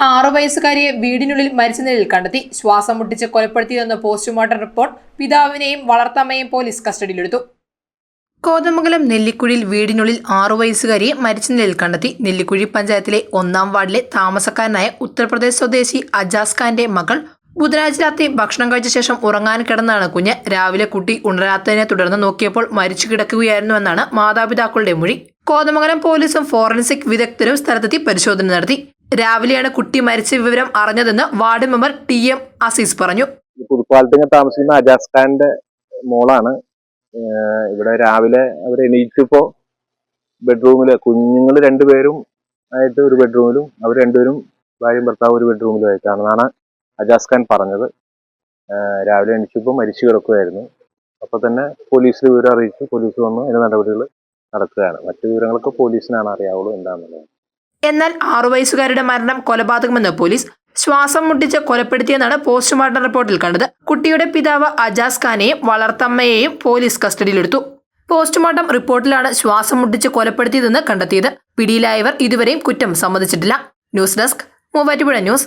ആറു വയസ്സുകാരിയെ വീടിനുള്ളിൽ മരിച്ച നിലയിൽ കണ്ടെത്തി. ശ്വാസം മുട്ടിച്ച് കൊലപ്പെടുത്തിയതെന്ന പോസ്റ്റ്മോർട്ടം റിപ്പോർട്ട് പിതാവിനെയും വളർത്തമ്മയും പോലീസ് കസ്റ്റഡിയിലെടുത്തു. കോതമംഗലം നെല്ലിക്കുഴിയിൽ വീടിനുള്ളിൽ ആറു വയസ്സുകാരിയെ മരിച്ച നിലയിൽ കണ്ടെത്തി. നെല്ലിക്കുഴി പഞ്ചായത്തിലെ ഒന്നാം വാർഡിലെ താമസക്കാരനായ ഉത്തർപ്രദേശ് സ്വദേശി അജാസ് ഖാന്റെ മകൾ ബുധനാഴ്ച രാത്രി ഭക്ഷണം കഴിച്ച ശേഷം ഉറങ്ങാൻ കിടന്നാണ് കുഞ്ഞ്. രാവിലെ കുട്ടി ഉണരാത്തതിനെ തുടർന്ന് നോക്കിയപ്പോൾ മരിച്ചു കിടക്കുകയായിരുന്നു എന്നാണ് മാതാപിതാക്കളുടെ മൊഴി. കോതമംഗലം പോലീസും ഫോറൻസിക് വിദഗ്ധരും സ്ഥലത്തെത്തി പരിശോധന നടത്തി. രാവിലെയാണ് കുട്ടി മരിച്ച വിവരം അറിഞ്ഞതെന്ന് ward member T M Aziz പറഞ്ഞു. ഈ പുതുപ്പാലത്തിങ്ങ് താമസിക്കുന്ന അജാസ് ഖാന്റെ മോളാണ്. ഇവിടെ രാവിലെ അവർ എണീച്ചപ്പോ ബെഡ്റൂമിൽ കുഞ്ഞുങ്ങൾ രണ്ടുപേരും ആയിട്ട് ഒരു ബെഡ്റൂമിലും അവർ രണ്ടുപേരും ഭാര്യയും ഭർത്താവ് ഒരു ബെഡ്റൂമിലും ആയിട്ടാണെന്നാണ് അജാസ് ഖാൻ പറഞ്ഞത്. രാവിലെ എണീച്ചപ്പോൾ മരിച്ചു കിടക്കുകയായിരുന്നു അപ്പോൾ തന്നെ പോലീസിൽ വിവരം അറിയിച്ചു പോലീസ് വന്നു. അതിന്റെ നടപടികൾ നടക്കുകയാണ്. മറ്റു വിവരങ്ങളൊക്കെ പോലീസിനാണ് അറിയാവുള്ളൂ എന്താണെന്നുള്ളത് എന്നാൽ ആറു വയസ്സുകാരുടെ മരണം കൊലപാതകമെന്ന് പോലീസ് ശ്വാസം മുട്ടിച്ച് കൊലപ്പെടുത്തിയെന്നാണ് പോസ്റ്റ്മോർട്ടം റിപ്പോർട്ടിൽ കണ്ടത്. കുട്ടിയുടെ പിതാവ് അജാസ് ഖാനെയും വളർത്തമ്മയെയും പോലീസ് കസ്റ്റഡിയിലെടുത്തു. പോസ്റ്റ്മോർട്ടം റിപ്പോർട്ടിലാണ് ശ്വാസം മുട്ടിച്ച് കൊലപ്പെടുത്തിയതെന്ന് കണ്ടെത്തിയത്. പിടിയിലായവർ ഇതുവരെയും കുറ്റം സമ്മതിച്ചിട്ടില്ല. News desk Muvattupuzha news.